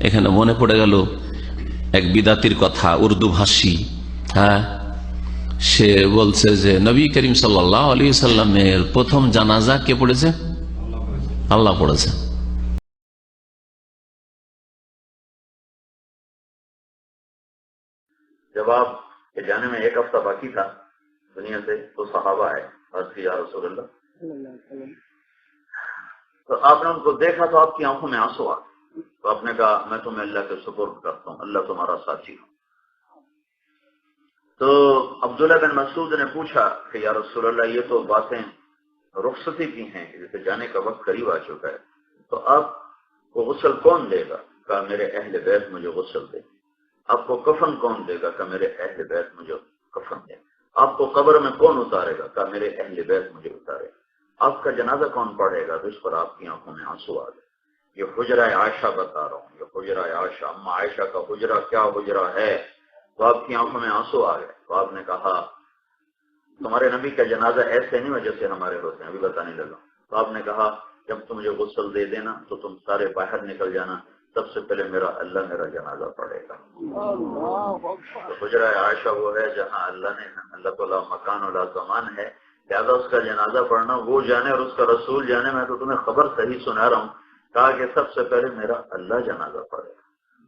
এখানে মনে পড়ে গেল এক বিদাতির কথা উর্দু ভাষী হ্যাঁ সে বলছে যে নবী করিম সাল্লাহ আলী সাল্লামের প্রথম জানাজা কে পড়েছে আল্লাহ পড়েছে जब आप के जाने में एक हफ्ता बाकी था दुनिया से तो सहाबा है अर्ज की या रसूल अल्लाह तो आपने उनको देखा तो आपकी आंखों में आंसू आ गए। تو آپ نے کہا، میں تمہیں اللہ کے سپورٹ کرتا ہوں، اللہ تمہارا ساتھی ہوں تو عبداللہ بن مسعود نے پوچھا کہ یا رسول اللہ، یہ تو باتیں رخصتی کی ہیں جیسے جانے کا وقت قریب آ چکا ہے۔ تو آپ کو غسل کون دے گا؟ کہا، میرے اہل بیت مجھے غسل دے۔ آپ کو کفن کون دے گا؟ کہ میرے اہل بیت مجھے کفن دے۔ آپ کو قبر میں کون اتارے گا؟ کہا، میرے اہل بیت مجھے اتارے۔ آپ کا جنازہ کون پڑھے گا؟ تو اس پر آپ کی آنکھوں میں آنسو آ گئے۔ یہ حجرہ عائشہ بتا رہا ہوں یہ حجرہ عائشہ۔ اما عائشہ کا حجرہ کیا حجرہ ہے؟ تو آپ کی آنکھوں میں آنسو آ گئے۔ تو آپ نے کہا تمہارے نبی کا جنازہ ایسے نہیں وجہ سے ہمارے ہوتے ہیں ابھی بتانے لگا۔ تو آپ نے کہا جب تم مجھے غسل دے دینا تو تم سارے باہر نکل جانا سب سے پہلے میرا اللہ میرا جنازہ پڑے گا۔ حجرہ عائشہ وہ ہے جہاں اللہ نے اللہ کو مکان اللہ زمان ہے۔ زیادہ اس کا جنازہ پڑھنا وہ جانے اور اس کا رسول جانے میں تو تمہیں خبر صحیح سنا رہا ہوں۔ کہا کہ سب سے پہلے میرا اللہ جنازہ پڑے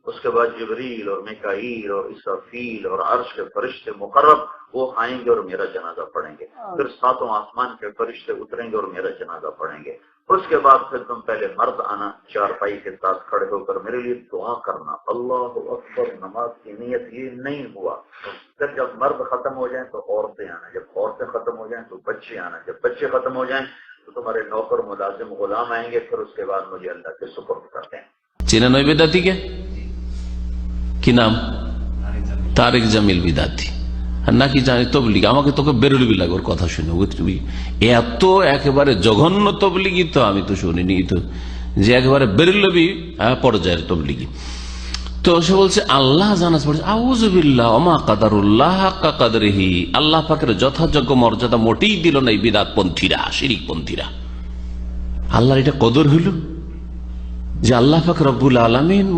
اس کے بعد جبریل اور مکائیل اور اسرافیل اور عرش کے فرشتے مقرب وہ آئیں گے اور میرا جنازہ پڑھیں گے۔ پھر ساتوں آسمان کے فرشتے اتریں گے اور میرا جنازہ پڑھیں گے۔ اس کے بعد پھر تم پہلے مرد آنا چارپائی کے ساتھ کھڑے ہو کر میرے لیے دعا کرنا۔ اللہ اکبر نماز کی نیت یہ نہیں ہوا۔ پھر جب مرد ختم ہو جائیں تو عورتیں آنا جب عورتیں ختم ہو جائیں تو بچے آنا جب بچے ختم ہو جائیں तो तुम्हारे नौकर मुलाजिम गुलाम आएंगे फिर उसके बाद मुझे अल्लाह के सुपुर्द करते हैं চেনেন ওই বেদাতিকে কি নাম তারেক জামিল বিদাতি আর নাকি জানি তবলিগ আমাকে তোকে বেরোলবি লাগে ওর কথা শুনে ওই তুই এত একেবারে জঘন্য তবলিগি তো আমি তো শুনিনি তো যে একেবারে বেরোলবি পর্যায়ের তবলিগি তো সে বলছে, আল্লাহ জানাজ পড়েছে আউজবিল্লাহ অমা কাদারুল্লাহ হাক্কা কাদরিহি। আল্লাহ পাকের যথাযোগ্য মর্যাদা মোটেই দিল না এই বিদাত পন্থীরা শিরিক পন্থীরা আল্লাহর এটা কদর হইল যে আল্লাহ পাক রব্বুল আলমিন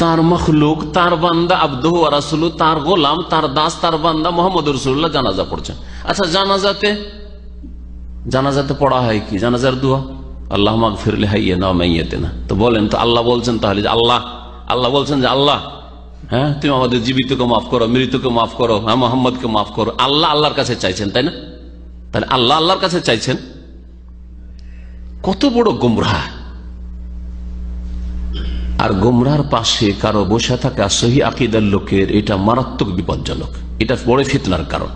তার মখলুক, তার বান্দা আব্দহ রাসুল, তার গোলাম, তার দাস, তার বান্দা মোহাম্মদ রসুল্লাহ জানাজা পড়ছেন। আচ্ছা জানাজাতে জানাজাতে পড়া হয় কি? জানাজার দোয়া? আল্লাহ মাগ ফিরলে হাইয়ে না মাইয়েতে না তো বলেন তো, আল্লাহ বলছেন তাহলে আল্লাহ আল্লাহ বলছেন যে, আল্লাহ হ্যাঁ তুমি আমাদের জীবিতকে মাফ করো মৃতকে মাফ করো হ্যাঁ মোহাম্মদকে মাফ করো। আল্লাহ আল্লাহর কাছে চাইছেন, তাই না? তাহলে আল্লাহ আল্লাহর কাছে চাইছেন? কত বড় গুমরাহ। আর গোমরার পাশে কারও বসে থাকা সহি আকিদার লোকের এটা মারাত্মক বিপজ্জনক। এটা বড় ফিতনার কারণ।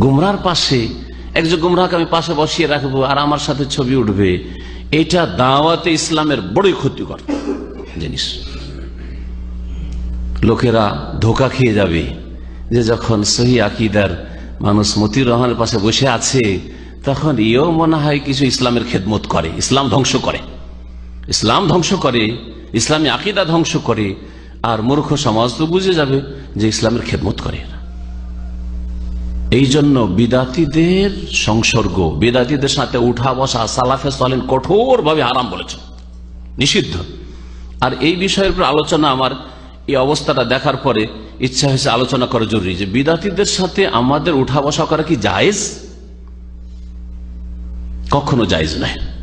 গুমরার পাশে, একজন গুমরাহকে আমি পাশে বসিয়ে রাখব আর আমার সাথে ছবি উঠবে, এটা দাওয়াতে ইসলামের বড়ই ক্ষতিকর জিনিস। লোকেরা ধোকা খেয়ে যাবে যে যখন সহি আকিদার মানুষ মতিউর রহমানের পাশে বসে আছে, তখন এও মনে হয় কিছু ইসলামের খেদমত করে, ইসলাম ধ্বংস করে। ইসলাম ধ্বংস করে, ইসলামী আকিদা ধ্বংস করে, আর মূর্খ সমাজ তো বুঝে যাবে যে ইসলামের খেদমত করে এই জন্য বিদাতিদের সংসর্গ, বিদাতিদের সাথে উঠা বসা সালাফে সালেন কঠোর ভাবে আরাম বলেছে। নিষিদ্ধ। আর এই বিষয়ের উপর আলোচনা আমার এই অবস্থাটা দেখার পরে ইচ্ছা হয়েছে আলোচনা করা জরুরি যে বিদাতিদের সাথে আমাদের উঠা বসা করা কি জায়েজ? কখনো জায়েজ নয়।